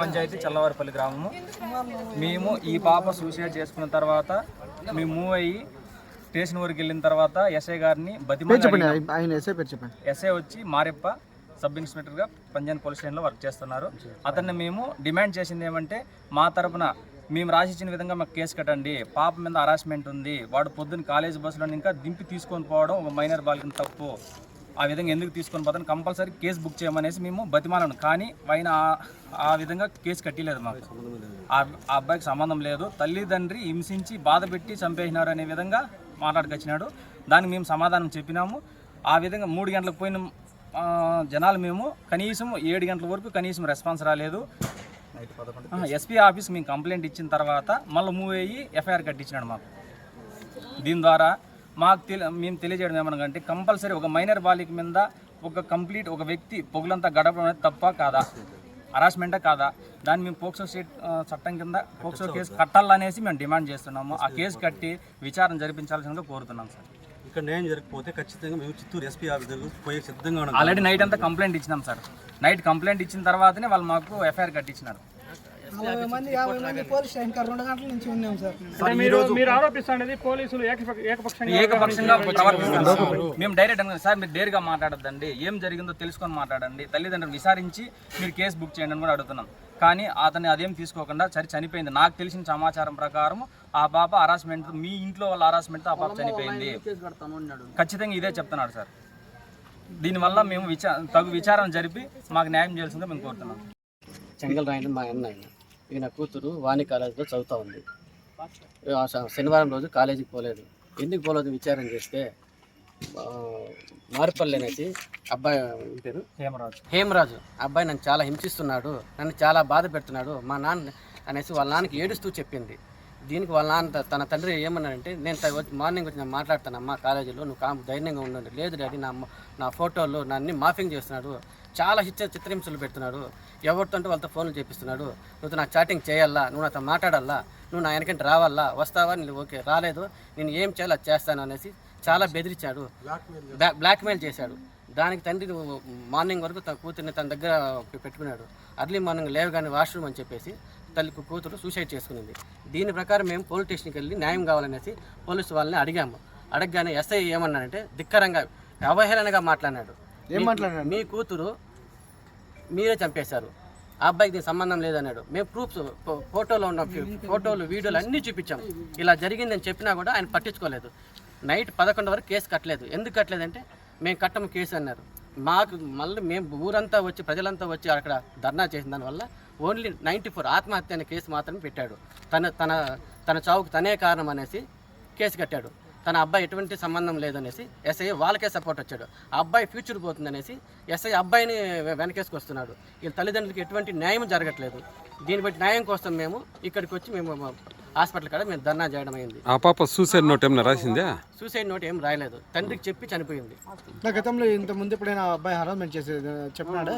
పంచాయతీ చల్లవారిపల్లి గ్రామము. మేము ఈ పాప సూసైడ్ చేసుకున్న తర్వాత మేము మూవ్ అయ్యి స్టేషన్ వరకు వెళ్ళిన తర్వాత ఎస్ఐ గారిని బతిమాలి ఎస్ఐ వచ్చి మారెప్ప సబ్ ఇన్స్పెక్టర్గా పంజాన్ పోలీస్ స్టేషన్లో వర్క్ చేస్తున్నారు. అతన్ని మేము డిమాండ్ చేసింది ఏమంటే మా తరపున మేము రాసిచ్చిన విధంగా మాకు కేసు కట్టండి పాప మీద హరాస్మెంట్ ఉంది వాడు పొద్దున్న కాలేజ్ బస్సులో ఇంకా దింపి తీసుకొని పోవడం ఒక మైనర్ బాలికను తప్పు. ఆ విధంగా ఎందుకు తీసుకొని పోతాను? కంపల్సరీ కేసు బుక్ చేయమనేసి మేము బతిమాలను కానీ ఆయన ఆ- విధంగా కేసు కట్టలేదు మాకు. ఆ అబ్బాయికి సంబంధం లేదు. తల్లిదండ్రి హింసించి బాధ పెట్టి చంపేసినారు అనే విధంగా మాట్లాడుకొచ్చినాడు. దానికి మేము సమాధానం చెప్పినాము. ఆ విధంగా మూడు గంటలకు పోయిన జనాలు మేము కనీసం ఏడు గంటల వరకు కనీసం రెస్పాన్స్ రాలేదు. ఎస్పీ ఆఫీస్ మేము కంప్లైంట్ ఇచ్చిన తర్వాత మళ్ళీ మూవ్ అయ్యి ఎఫ్ఐఆర్ కట్టించినాడు మాకు. దీని ద్వారా మాకు తెలి మేము తెలియజేయడం ఏమనగంటే కంపల్సరీ ఒక మైనర్ బాలిక మీద ఒక కంప్లీట్ ఒక వ్యక్తి పొగులంతా గడపడం అనేది తప్ప కాదా? హరాస్మెంటా కాదా? దాన్ని మేము పోక్సో స్టేట్ చట్టం కింద పోక్సో కేసు కట్టాలనేసి మేము డిమాండ్ చేస్తున్నాము. ఆ కేసు కట్టి విచారణ జరిపించాల్సిందిగా కోరుతున్నాం సార్. ఇక్కడ న్యాయం జరగకపోతే ఖచ్చితంగా మేము చిత్తూరు ఎస్పీ ఆఫీస్ దగ్గర పోయే సిద్ధంగా ఉన్నాం. ఆల్రెడీ నైట్ అంతా కంప్లైంట్ ఇచ్చినాం సార్. నైట్ కంప్లైంట్ ఇచ్చిన తర్వాతనే వాళ్ళు మాకు ఎఫ్ఐఆర్ కట్టించినారు. నలభై మంది యాభై మంది పోలీస్ స్టేషన్ కాడ రెండు గంటల నుంచి ఉన్నాం సార్. అంటే మీరు మీరు ఆరోపిస్తున్నది పోలీసులు ఏకపక్ష- ఏకపక్షంగా ఏకపక్షంగా ప్రవర్తిస్తున్నారు మేము డైరెక్ట్ అనుకున్నాం సార్ మీరు డేర్గా మాట్లాడొద్దండి. ఏం జరిగిందో తెలుసుకొని మాట్లాడండి. తల్లిదండ్రులు విచారించి మీరు కేసు బుక్ చేయండి అని కూడా అడుగుతున్నాం. కానీ అతన్ని అదేం తీసుకోకుండా సరి చనిపోయింది. నాకు తెలిసిన సమాచారం ప్రకారం ఆ పాప హరాస్మెంట్ మీ ఇంట్లో వాళ్ళ హరాస్మెంట్తో ఆ పాప చనిపోయింది. ఖచ్చితంగా ఇదే చెప్తున్నాడు సార్. దీనివల్ల మేము విచా తగు విచారణ జరిపి మాకు న్యాయం చేయాల్సిందే మేము కోరుతున్నాం. చెంగల్ రాయని మా అన్న ఈయన కూతురు వాణి కాలేజీలో చదువుతూ ఉంది. ఆ శ- శనివారం రోజు కాలేజీకి పోలేదు. ఎందుకు పోలేదు విచారణ చేస్తే మారుపల్లి అనేసి అబ్బాయి పేరు? హేమరాజు. హేమరాజు. అబ్బాయి నన్ను చాలా హింసిస్తున్నాడు నన్ను చాలా బాధ పెడుతున్నాడు. మా నాన్న అనేసి వాళ్ళ నాన్నకి ఏడుస్తూ చెప్పింది. దీనికి వాళ్ళ నాన్న తన తండ్రి ఏమన్నాడంటే నేను మార్నింగ్ వచ్చి నేను మాట్లాడుతానమ్మా కాలేజీలో నువ్వు కామ్ ధైర్యంగా ఉండండి. లేదు డాడీ నా నా ఫోటోలు నన్ను మాఫింగ్ చేస్తున్నాడు. చాలా హిచ్చ చిత్రహింసలు పెడుతున్నాడు. ఎవరితో అంటే వాళ్ళతో ఫోన్లు చేపిస్తున్నాడు. నువ్వు నాకు చాటింగ్ చేయాలా? నువ్వు నాతో మాట్లాడాలా? నువ్వు నా వెనకంటే రావాలా? వస్తావా? నేను ఓకే రాలేదు. నేను ఏం చేయాలో చేస్తాను అనేసి చాలా బెదిరించాడు. బ్లా- బ్లాక్మెయిల్ చేశాడు. దానికి తండ్రి మార్నింగ్ వరకు తన కూతుర్ని తన దగ్గర పెట్టుకున్నాడు. అర్లీ మార్నింగ్ లేవగానే వాష్రూమ్ అని చెప్పేసి తల్లి కు- కూతురు సూసైడ్ చేసుకునింది. దీని ప్రకారం మేము పోలీస్ స్టేషన్కి వెళ్ళి న్యాయం కావాలనేసి పోలీసు వాళ్ళని అడిగాము. అడగగానే ఎస్ఐ ఏమన్నాడంటే ధిక్కరంగా అవహేళనగా మాట్లాడినాడు. ఏం మాట్లాడాడు? మీ కూతురు మీరే చంపేశారు. ఆ అబ్బాయికి దీనికి సంబంధం లేదన్నాడు. మేము ప్రూఫ్స్ ఫోటోలో ఉన్న ఫోటోలు వీడియోలు అన్నీ చూపించాం ఇలా జరిగిందని చెప్పినా కూడా ఆయన పట్టించుకోలేదు. నైట్ పదకొండు వరకు కేసు కట్టలేదు. ఎందుకు కట్టలేదంటే మేము కట్టము కేసు అన్నారు. మాకు మళ్ళీ మేము ఊరంతా వచ్చి ప్రజలంతా వచ్చి అక్కడ ధర్నా చేసిన దానివల్ల ఓన్లీ నైంటీ ఫోర్ ఆత్మహత్య అనే కేసు మాత్రమే పెట్టాడు. తన తన తన చావుకు తనే కారణం అనేసి కేసు కట్టాడు. తన అబ్బాయి ఎటువంటి సంబంధం లేదనేసి ఎస్ఐ వాళ్ళకే సపోర్ట్ వచ్చాడు. ఆ అబ్బాయి ఫ్యూచర్ పోతుందనేసి ఎస్ఐ అబ్బాయిని వెనకేసుకొస్తున్నాడు. వీళ్ళ తల్లిదండ్రులకి ఎటువంటి న్యాయం జరగట్లేదు. దీన్ని బట్టి న్యాయం కోసం మేము ఇక్కడికి వచ్చి మేము హాస్పిటల్ కాడ మేము ధర్నా చేయడం అయింది. ఆ పాప సూసైడ్ నోట్ ఏమన్నా రాసిందా? సూసైడ్ నోట్ ఏం రాయలేదు. తండ్రికి చెప్పి చనిపోయింది. నా గతంలో ఇంత ముందు ఎప్పుడైనా ఆ అబ్బాయి హరాస్మెంట్ చేసేది చెప్పినాడు?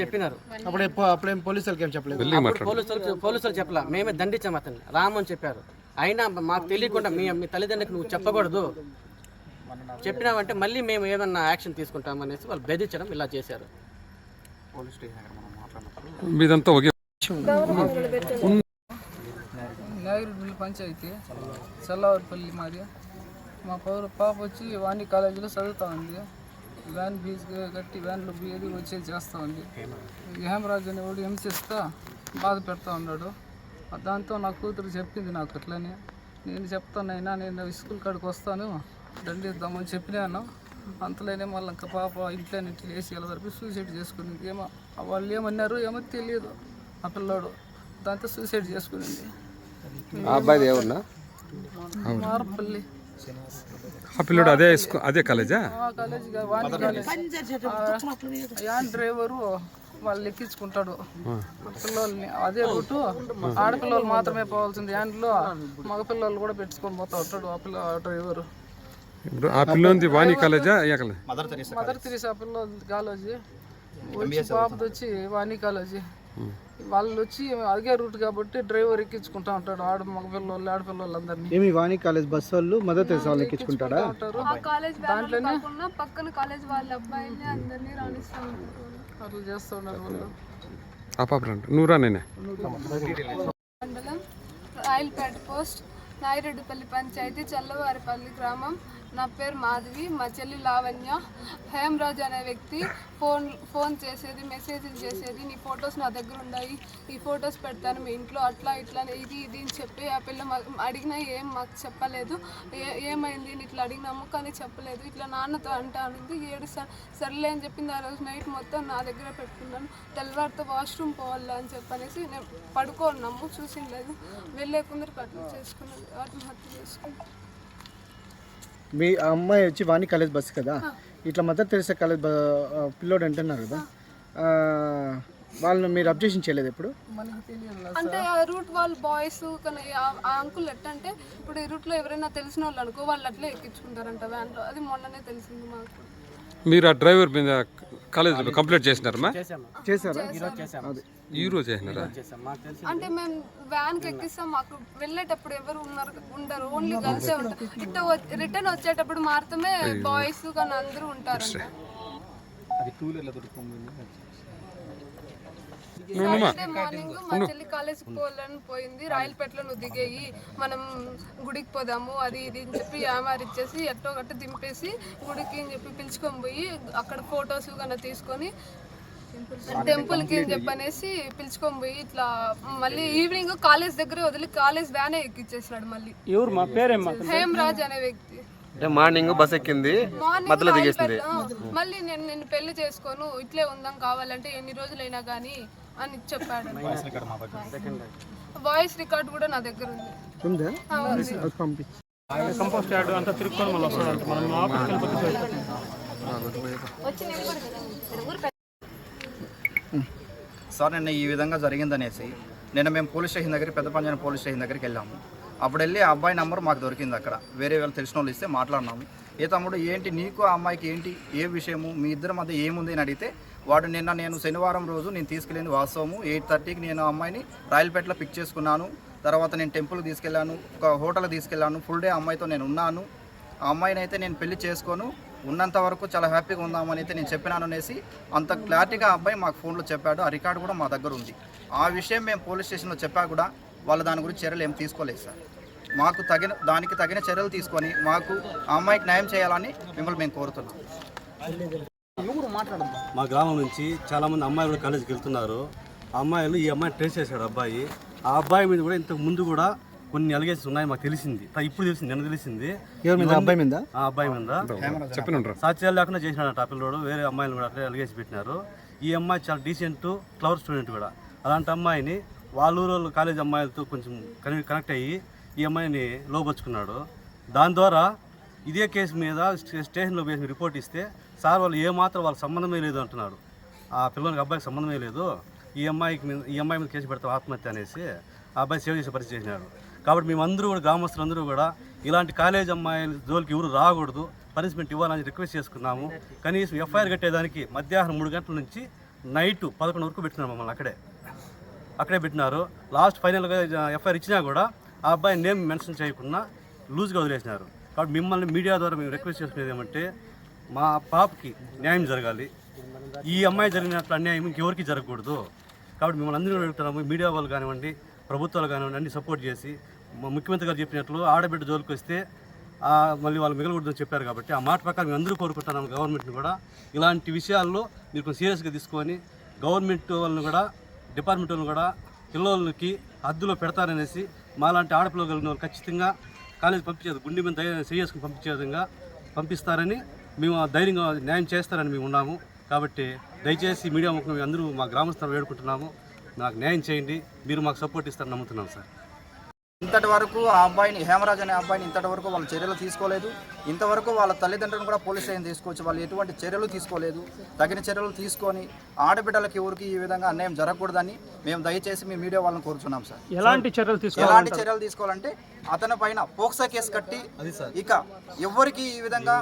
చెప్పినారు. అప్పుడు అప్పుడేం పోలీసు వాళ్ళకి ఏం చెప్పలేదు? అప్పుడు పోలీసులు పోలీసులు చెప్పలా. మేమే దండించాం అతన్ని. రామని చెప్పారు. అయినా మాకు తెలియకుండా మీ మీ తల్లిదండ్రులకు నువ్వు చెప్పకూడదు. చెప్పినావంటే మళ్ళీ మేము ఏమన్నా యాక్షన్ తీసుకుంటాం అనేసి వాళ్ళు బెదిరించడం ఇలా చేశారు. మీదంతా ఒకే నాగిరిపల్లి పంచాయతీ. చల్లవారిపల్లి మాది. మా పౌర పాప వచ్చి వాణి కాలేజీలో చదువుతా ఉంది. వ్యాన్ ఫీజు కట్టి వ్యాన్లో బియ్యది వచ్చేది చేస్తూ ఉంది. ఈ హేమరాజు అనేవాడు హింసిస్తా బాధ పెడతా ఉన్నాడు. దాంతో నా కూతురు చెప్పింది నాకు అట్లనే. నేను చెప్తానైనా నేను స్కూల్ కాడికి వస్తాను. దండిద్దామని చెప్పినాను. అంతలోనే మళ్ళీ ఇంకా పాప ఇంట్లో నుంచి లేచి వెళ్ళదరిపి సూసైడ్ చేసుకునింది. ఏమో వాళ్ళు ఏమన్నారు ఏమో తెలియదు ఆ పిల్లోడు. దాంతో సూసైడ్ చేసుకునింది. ఆ అబ్బాయిది మారపల్లి. ఆ పిల్లడు అదే అదే కాలేజా? యాన్ డ్రైవరు వాళ్ళు ఎక్కించుకుంటాడు. పిల్లల్ని. అదే రూటు. ఆడపిల్లలు మాత్రమే పోవాల్సింది. యాన్లో మగపిల్లలు కూడా పెట్టుకొని పోతా ఉంటాడు ఆ పిల్ల ఆ డ్రైవరు. ఇప్పుడు ఆ పిల్లోంది వాణి కాలేజా ఏ college? Mother Teresa Mother Teresa పిల్లలు కాలేజీ. వచ్చి పాపది వచ్చి వాణి కాలేజీ. వాళ్ళు వచ్చి అడిగే రూట్ కాబట్టి డ్రైవర్ ఎక్కించుకుంటా ఉంటాడు. ఆడ మగ పిల్లలు ఆడపిల్లలు అందరినీ. ఏమి వాణి కాలేజ్ బస్ వాళ్ళు మదర్ వాళ్ళని ఎక్కించుకుంటాడా? కాలేజ్ కాకుండా పక్కన కాలేజ్ వాళ్ళ అబ్బాయిల్ని అందరినీ రాణిస్తూ ఉంటారు. అట్లా చేస్తూ ఉన్నారు వాళ్ళు. ఆ పాప రండి నువ్వు రా నేనే. మండలం రాయలపేట పోస్ట్ నాయిరెడ్డిపల్లి పంచాయతీ చల్లవారిపల్లి గ్రామం. నా పేరు మాధవి మా చెల్లి లావణ్య. హేమరాజ్ అనే వ్యక్తి ఫోన్ ఫోన్ చేసేది మెసేజ్లు చేసేది. నీ ఫొటోస్ నా దగ్గర ఉన్నాయి. ఈ ఫొటోస్ పెడతాను మీ ఇంట్లో. అట్లా ఇట్లా ఇది ఇది అని చెప్పి ఆ పిల్ల అడిగినా ఏం మాకు చెప్పలేదు. ఏ ఏమైంది నేను ఇట్లా అడిగినాము కానీ చెప్పలేదు. ఇట్లా నాన్నతో అంటా అనింది. ఏడు స- సర్లే అని చెప్పింది ఆ రోజు నైట్ మొత్తం నా దగ్గర పెట్టుకున్నాను. తెల్లవారితో వాష్రూమ్ పోవాలా అని చెప్పనేసి నేను పడుకోన్నాము. చూసింది లేదు వెళ్ళే కొందరు అట్లా చేసుకున్నాను. ఆత్మహత్య చేసుకున్నాను. మీ ఆ అమ్మాయి వచ్చి వాణి కాలేజ్ బస్ కదా? ఇట్లా మదర్ తెరిసే కాలేజ్ పిల్లోడు అంటున్నారు కదా? ఆ, వాళ్ళని మీరు అబ్జెక్షన్ చేయలేదు ఎప్పుడు? మనకి తెలియదు అంటే ఆ రూట్ వాళ్ళ బాయ్స్ కానీ ఆ- అంకుల్ ఎట్టంటే ఇప్పుడు ఈ రూట్లో ఎవరైనా తెలిసిన వాళ్ళు అనుకో వాళ్ళు అట్లే ఎక్కించుకుంటారంట వ్యాన్లో. అది మొన్ననే తెలిసింది మాకు. మీరు ఆ డ్రైవర్ మీద కాలేజీలో కంప్లైంట్ చేసినారమ్మా? చేశారా? ఈరోజు చేసాము ఈ రోజు చేసినారా? చేసాం మాకు తెలిసి అంటే మేము వ్యాన్కి ఎక్కిస్తాం మాకు వెళ్ళేటప్పుడు ఎవరు ఉన్నారు ఉండరు. ఓన్లీ గర్ల్సే ఉంటారు. రిటర్న్ వచ్చేటప్పుడు మాత్రమే బాయ్స్ కానీ అందరూ ఉంటారంట. సాటర్డే మార్నింగ్ మా చెల్లి కాలేజ్కి పోవాలని పోయింది. రాయలపేటలో నువ్వు దిగేయి మనం గుడికి పోదాము అది ఇది అని చెప్పి యామార్ ఇచ్చేసి ఎట్టో గట్ట దింపేసి గుడికి అని చెప్పి పిలుచుకొని పోయి అక్కడ ఫొటోస్ కన్నా తీసుకొని టెంపుల్కి అని చెప్పనేసి పిలుచుకొని పోయి ఇట్లా మళ్ళీ ఈవినింగ్ కాలేజ్ దగ్గర వదిలి కాలేజ్ వ్యానే ఎక్కిచ్చేసినాడు మళ్ళీ. ఎవరు మా పేరేమ్మా? హేమరాజ్ అనే వ్యక్తి. అంటే మార్నింగ్ బస్ ఎక్కింది మార్నింగ్ రాయలపేట, ఆ, మళ్ళీ నేను నేను పెళ్ళి చేసుకోను ఇట్లే ఉందాం కావాలంటే ఎన్ని రోజులైనా కానీ అని చెప్పాడు. వాయిస్ రికార్డ్ కూడా నా దగ్గర ఉంది. కంపోస్ట్ అంతా తిరుక్కొని మళ్ళీ వస్తాడంట. మనం ఆఫీస్కి వెళ్ళిపోతే సార్ నిన్న ఈ విధంగా జరిగిందనేసి నిన్న మేము పోలీస్ స్టేషన్ దగ్గర పెద్ద పంజాని పోలీస్ స్టేషన్ దగ్గరికి వెళ్ళాము. అప్పుడు వెళ్ళి ఆ అబ్బాయి నెంబర్ మాకు దొరికింది అక్కడ. వేరే వాళ్ళు తెలిసిన వాళ్ళు ఇస్తే మాట్లాడినాము. ఏ తమ్ముడు ఏంటి నీకు ఆ అమ్మాయికి ఏంటి ఏ విషయము మీ ఇద్దరి మధ్య ఏముంది అని అడిగితే వాడు నిన్న నేను శనివారం రోజు నేను తీసుకెళ్ళింది వాస్తవము. ఎయిట్ థర్టీకి నేను అమ్మాయిని రాయలపేటలో పిక్ చేసుకున్నాను. తర్వాత నేను టెంపుల్కి తీసుకెళ్ళాను ఒక హోటల్కి తీసుకెళ్ళాను ఫుల్ డే అమ్మాయితో నేను ఉన్నాను. ఆ అమ్మాయిని అయితే నేను పెళ్ళి చేసుకోను. ఉన్నంత వరకు చాలా హ్యాపీగా ఉందామని అయితే నేను చెప్పినాను అనేసి అంత క్లారిటీగా అబ్బాయి మాకు ఫోన్లో చెప్పాడు. ఆ రికార్డు కూడా మా దగ్గర ఉంది. ఆ విషయం మేము పోలీస్ స్టేషన్లో చెప్పా కూడా వాళ్ళు దాని గురించి చర్యలు ఏం తీసుకోలేదు సార్. మాకు తగిన దానికి తగిన చర్యలు తీసుకొని మాకు ఆ అమ్మాయికి న్యాయం చేయాలని మిమ్మల్ని మేము కోరుతున్నాం. మా గ్రామం నుంచి చాలామంది అమ్మాయిలు కూడా కాలేజీకి వెళ్తున్నారు. ఆ అమ్మాయిలు ఈ అమ్మాయిని ట్రేస్ చేశాడు అబ్బాయి. ఆ అబ్బాయి మీద కూడా ఇంతకు ముందు కూడా కొన్ని అలిగేషన్స్ ఉన్నాయి మాకు తెలిసింది. తా- ఇప్పుడు తెలిసింది నిన్న తెలిసింది. అబ్బాయి మీద? ఆ అబ్బాయి మీద. చెప్పిన సాక్ష్యాలు లేకుండా చేసినాడు ఆ పిల్లోడు వేరే అమ్మాయిలు కూడా అట్లే అలిగేసి పెట్టినారు. ఈ అమ్మాయి చాలా డీసెంట్ క్లవర్ స్టూడెంట్ కూడా. అలాంటి అమ్మాయిని వాళ్ళ ఊరు కాలేజ్ అమ్మాయిలతో కొంచెం కనెక్ట్ కనెక్ట్ అయ్యి ఈ అమ్మాయిని లోపరుచుకున్నాడు. దాని ద్వారా ఇదే కేసు మీద స్టే- స్టేషన్లో వేసి రిపోర్ట్ ఇస్తే సార్ వాళ్ళు ఏమాత్రం వాళ్ళకి సంబంధమే లేదు అంటున్నాడు ఆ పిల్లలకి అబ్బాయికి సంబంధమే లేదు. ఈ అమ్మాయికి మీద ఈ అమ్మాయి మీద కేసు పెడతాం ఆత్మహత్య అనేసి ఆ అబ్బాయి సేవ్ చేసే పరిస్థితి చేసినాడు. కాబట్టి మేమందరూ కూడా గ్రామస్తులందరూ కూడా ఇలాంటి కాలేజ్ అమ్మాయిల జోలికి ఎవరు రాకూడదు పనిష్మెంట్ ఇవ్వాలని రిక్వెస్ట్ చేసుకున్నాము. కనీసం ఎఫ్ఐఆర్ కట్టేదానికి మధ్యాహ్నం మూడు గంటల నుంచి నైట్ పదకొండు వరకు పెట్టినారు మమ్మల్ని అక్కడే. అక్కడే పెట్టినారు. లాస్ట్ ఫైనల్గా ఎఫ్ఐఆర్ ఇచ్చినా కూడా ఆ అబ్బాయి నేమ్ మెన్షన్ చేయకుండా లూజ్గా వదిలేసినారు. కాబట్టి మిమ్మల్ని మీడియా ద్వారా మేము రిక్వెస్ట్ చేసుకునేది ఏమంటే మా పాపకి న్యాయం జరగాలి. ఈ అమ్మాయి జరిగినట్లు అన్యాయం ఇంకెవరికి జరగకూడదు. కాబట్టి మిమ్మల్ని అందరూ అడుగుతున్నాము మీడియా వాళ్ళు కానివ్వండి ప్రభుత్వాలు కానివ్వండి అన్ని సపోర్ట్ చేసి ముఖ్యమంత్రి గారు చెప్పినట్లు ఆడబిడ్డ జోలికి వస్తే మళ్ళీ వాళ్ళు మిగలకూడదని చెప్పారు కాబట్టి ఆ మాట ప్రకారం మేము అందరూ కోరుకుంటున్నాము గవర్నమెంట్ని కూడా. ఇలాంటి విషయాల్లో మీరు కొంచెం సీరియస్గా తీసుకొని గవర్నమెంట్ వాళ్ళని కూడా డిపార్ట్మెంట్ వాళ్ళని కూడా పిల్లలకి హద్దులో పెడతారనేసి మాలాంటి ఆడపిల్లలు కలిగిన వాళ్ళు ఖచ్చితంగా కాలేజీ పంపించేది గుండె మీద సీరియస్గా పంపించే విధంగా పంపిస్తారని మేము ఆ ధైర్యంగా న్యాయం చేస్తారని మేము ఉన్నాము. కాబట్టి దయచేసి మీడియా ముఖం అందరూ మా గ్రామస్తులు వేడుకుంటున్నాము. నాకు న్యాయం చేయండి. మీరు మాకు సపోర్ట్ ఇస్తారని నమ్ముతున్నాం సార్. ఇంతటి వరకు ఆ అబ్బాయిని హేమరాజ్ అనే అబ్బాయిని ఇంతటి వరకు వాళ్ళు చర్యలు తీసుకోలేదు. ఇంతవరకు వాళ్ళ తల్లిదండ్రులను కూడా పోలీస్ స్టేషన్ తీసుకొచ్చి వాళ్ళు ఎటువంటి చర్యలు తీసుకోలేదు. తగిన చర్యలు తీసుకొని ఆడబిడ్డలకి ఎవరికి ఈ విధంగా అన్యాయం జరగకూడదని మేము దయచేసి మీ మీడియా వాళ్ళని కోరుచున్నాం సార్. ఎలాంటి చర్యలు ఎలాంటి చర్యలు తీసుకోవాలంటే అతని పైన పోక్సా కేసు కట్టి ఇక ఎవరికి ఈ విధంగా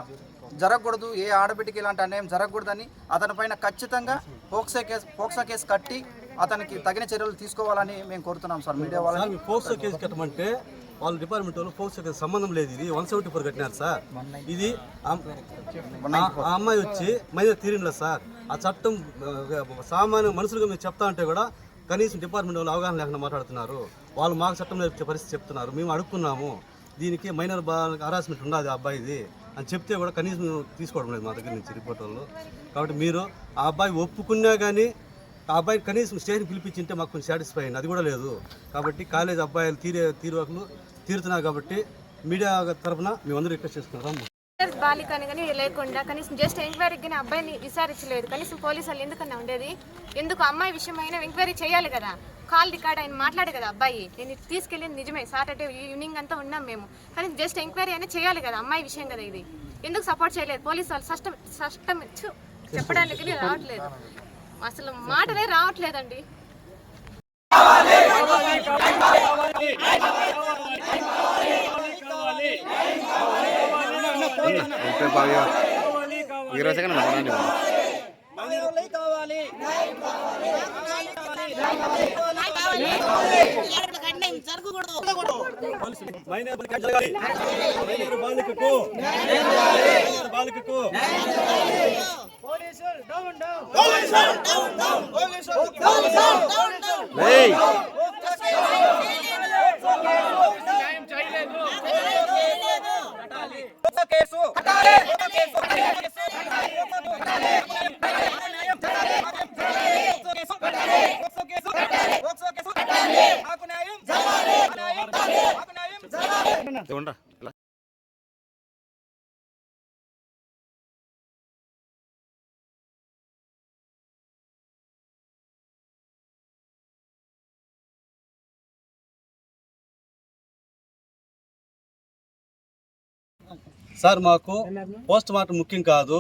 జరగకూడదు ఏ ఆడబిడ్డకి ఇలాంటి అన్యాయం జరగకూడదని అతని పైన ఖచ్చితంగా పోక్సో కేసు పోక్సో కేసు కట్టి అతనికి తగిన చర్యలు తీసుకోవాలని మేము కోరుతున్నాం సార్. మీడియా వాళ్ళని పోక్సో కేసు కట్టమంటే వాళ్ళ డిపార్ట్మెంట్ వాళ్ళు పోక్సో కేసు సంబంధం లేదు. ఇది వన్ సెవెంటీ ఫోర్ కట్టినారు సార్. ఇది ఆ- ఆ- అమ్మాయి వచ్చి మైనర్ తీరిండ్లేదు సార్. ఆ చట్టం సామాన్య మనుషులుగా మీరు చెప్తా అంటే కూడా కనీసం డిపార్ట్మెంట్ వాళ్ళు అవగాహన లేకుండా మాట్లాడుతున్నారు. వాళ్ళు మాకు చట్టం నేర్పించే పరిస్థితి చెప్తున్నారు. మేము అడుక్కున్నాము. దీనికి మైనర్ బా హరాస్మెంట్ ఉండదు ఆ అబ్బాయిది. అని చెప్తే కూడా కనీసం తీసుకోవడం లేదు మా దగ్గర నుంచి రిపోర్ట్ వాళ్ళు. కాబట్టి మీరు ఆ అబ్బాయి ఒప్పుకున్నా కానీ ఆ అబ్బాయి కనీసం స్టేషన్ పిలిపించింటే మాకు కొంచెం సాటిస్ఫై అయింది. అది కూడా లేదు. కాబట్టి కాలేజ్ అబ్బాయిలు తీరే తీరువకులు తీరుతున్నారు కాబట్టి మీడియా తరఫున మేమందరూ రిక్వెస్ట్ చేసుకుంటాం. బాలిక అని కానీ లేకుండా కనీసం జస్ట్ ఎంక్వైరీకి కానీ అబ్బాయిని విచారించలేదు కనీసం పోలీసు వాళ్ళు ఎందుకన్నా ఉండేది ఎందుకు అమ్మాయి విషయమైనా ఎంక్వైరీ చేయాలి కదా కాల్ రికార్డ్ ఆయన మాట్లాడే కదా అబ్బాయి నేను తీసుకెళ్ళింది నిజమే సాటర్డే ఈవినింగ్ అంతా ఉన్నాం మేము కానీ జస్ట్ ఎంక్వైరీ అయినా చేయాలి కదా అమ్మాయి విషయం కదా ఇది ఎందుకు సపోర్ట్ చేయలేదు పోలీసు వాళ్ళు సష్టం సష్టం చెప్పడానికి రావట్లేదు అసలు మాటలే రావట్లేదండి ఇరవై సెకండ్ మనండి మైనర్ బాలికకు మైనర్ బాలికకు సార్ మాకు పోస్ట్ మార్టం ముఖ్యం కాదు.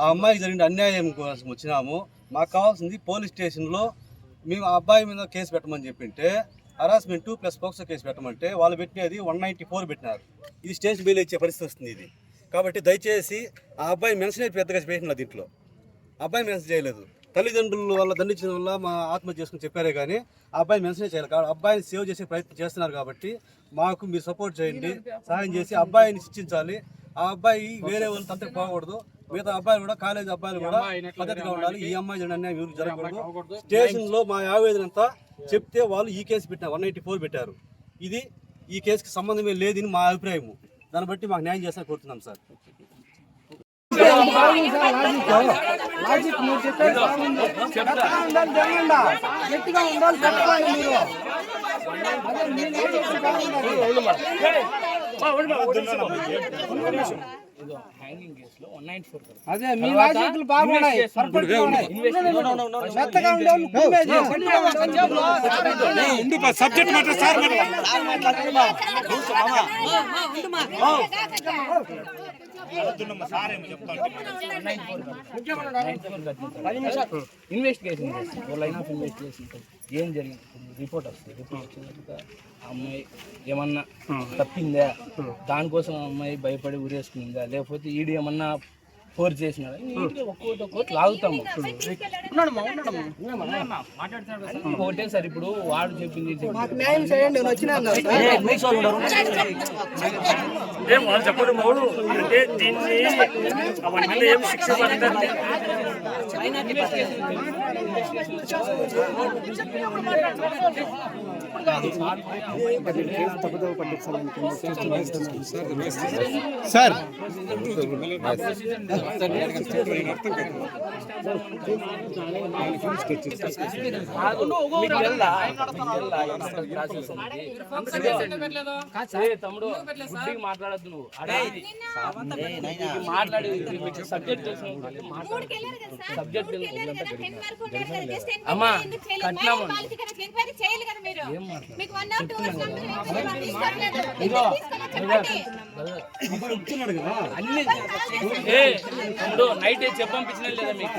ఆ అమ్మాయికి జరిగిన అన్యాయం కోసం వచ్చినాము. మాకు కావాల్సింది పోలీస్ స్టేషన్లో మేము ఆ అబ్బాయి మీద కేసు పెట్టమని చెప్పింటే హరాస్మెంట్ ప్లస్ పోక్సో కేసు పెట్టమంటే వాళ్ళు పెట్టినది వన్ నైంటీ ఫోర్ పెట్టినారు. ఇది స్టేషన్ బెయిల్ ఇచ్చే పరిస్థితి వస్తుంది ఇది. కాబట్టి దయచేసి ఆ అబ్బాయి మెన్షన్ పెద్దగా పెట్టిన దీంట్లో. అబ్బాయి మెన్షన్ చేయలేదు. తల్లిదండ్రుల వల్ల దండించిన వల్ల మా ఆత్మహత్య చేసుకుని చెప్పారే కానీ ఆ అబ్బాయి మెన్షన్ చేయాలి. కాబట్టి అబ్బాయిని సేవ్ చేసే ప్రయత్నం చేస్తున్నారు కాబట్టి మాకు మీరు సపోర్ట్ చేయండి సహాయం చేసి అబ్బాయిని శిక్షించాలి. ఆ అబ్బాయి వేరే వాళ్ళ తండ్రి పోకూడదు మిగతా అబ్బాయిలు కూడా కాలేజ్ అబ్బాయిలు కూడా పద్ధతిగా ఉండాలి. ఈ అమ్మాయి అన్యాయం ఎవరికి జరగకూడదు. స్టేషన్లో మా ఆవేదన అంతా చెప్తే వాళ్ళు ఈ కేసు పెట్టారు వన్ ఎయిటీ ఫోర్ పెట్టారు. ఇది ఈ కేసుకి సంబంధమే లేదని మా అభిప్రాయం దాన్ని బట్టి మాకు న్యాయం చేస్తా కోరుతున్నాం సార్. లాజిక్ మీరు చెప్పేది ఉండాలి జరగండా గట్టిగా ఉండాలి చెప్పాలి మీరు అదే మీ. అదే లాజిక్లు బాగున్నాయి పర్ఫెక్ట్గా ఉన్నాయి. మెత్తగా ఉండేవాళ్ళు సబ్జెక్ట్ మ్యాటర్ సార్ ఇన్వెస్టిగేషన్ చేస్తాం. లైన్ ఆఫ్ ఇన్వెస్టిగేషన్ ఏం జరిగింది? రిపోర్ట్ వస్తుంది. రిపోర్ట్ వచ్చిన తర్వాత ఆ అమ్మాయి ఏమన్నా తప్పిందా? దానికోసం ఆ అమ్మాయి భయపడి ఉరేసుకుందా లేకపోతే ఈడు ఏమన్నా ఫోర్స్ చేసినాడా. ఒక్కోటి ఒక్కోటి లాగుతాము. ఒకటే సార్. ఇప్పుడు వాడు చెప్పింది చెప్పడం మౌడు అంటే దీన్ని అవన్నీ మీద ఏం శిక్ష పడుతుంది సార్ ప్రాసెస్ ఉంది? ఏ తమ్ముడు మాట్లాడద్దు నువ్వు మాట్లాడి సబ్జెక్ట్ సబ్జెక్ట్ అమ్మా కట్టినాము తమ్ముడు నైట్ చెప్పంపించిన లేదా మీకు?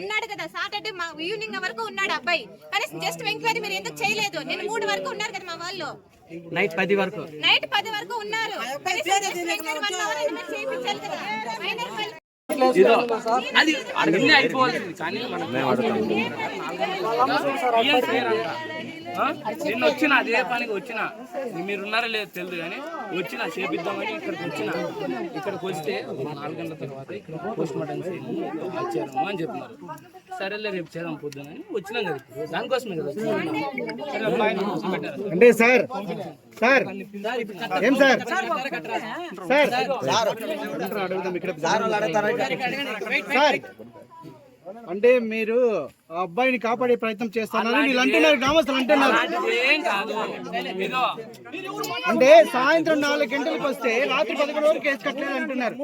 ఉన్నాడు కదా. సాటర్డే మా ఈవినింగ్ వరకు ఉన్నాడు అబ్బాయి. కానీ జస్ట్ ఎంక్వైరీ మీరు ఎందుకు చేయలేదు? నేను మూడు వరకు ఉన్నారు కదా మా వాళ్ళు. నైట్ పది వరకు. నైట్ పది వరకు ఉన్నారు. అది అయిపోవాల్సింది కానీ మనం? నిన్న వచ్చిన అదే పనికి వచ్చిన మీరున్నారో లేదో తెలియదు కానీ వచ్చిన చేపిద్దామని ఇక్కడికి వచ్చిన ఇక్కడికి వస్తే ఒక నాలుగు గంటల తర్వాత ఇక్కడ పోస్ట్ మార్టం చేయాలి అని చెప్పినారు సరేలే రేపు చేద్దాం పొద్దున అని వచ్చినాం కదా. దానికోసమే కదా. అంటే సార్ సార్ ఏం సార్ సార్ అడుగుదాం ఇక్కడ సార్ అంటే మీరు ఆ అబ్బాయిని కాపాడే ప్రయత్నం చేస్తున్నారని వీళ్ళు అంటున్నారు గ్రామస్తులు అంటున్నారు. కాదు. అంటే సాయంత్రం నాలుగు గంటలకు వస్తే రాత్రి పదకొండు వరకు కేసు కట్టలేదు అంటున్నారు.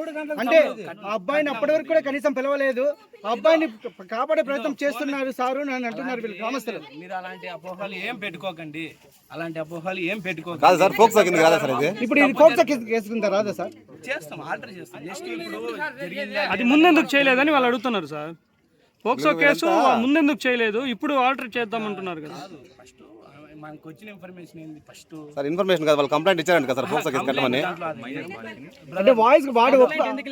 అంటే ఆ అబ్బాయిని అప్పటి వరకు కూడా కనీసం పిలవలేదు. ఆ అబ్బాయిని కాపాడే ప్రయత్నం చేస్తున్నారు సారు అని అంటున్నారు వీళ్ళు గ్రామస్తులు. మీరు అలాంటి అపోహలు ఏం పెట్టుకోకండి. అలాంటి అపోహలు ఏం కాదు పెట్టుకోకండి సార్ ఫోక్స్ కింద కాదా సార్ ఇది? ఇప్పుడు ఇది కోర్టు కేసు కేసుకుందా రాదా సార్? చేస్తాం ఆల్టర్ చేస్తాం. అది ముందెందుకు చేయలేదని వాళ్ళు అడుగుతున్నారు సార్. పోక్సో కేసు ముందెందుకు చేయలేదు? ఇప్పుడు ఆల్టర్ చేద్దామంటున్నారు కదా. ఫస్ట్ మనకు వచ్చిన ఇన్ఫర్మేషన్ ఏంది ఫస్ట్ సార్ ఇన్ఫర్మేషన్ కాదు వాళ్ళు కంప్లైంట్ ఇచ్చారంట కదా సార్ ఫోక్స్ కేసు కట్టమని. అంటే వాయిస్ వాడు చేయండి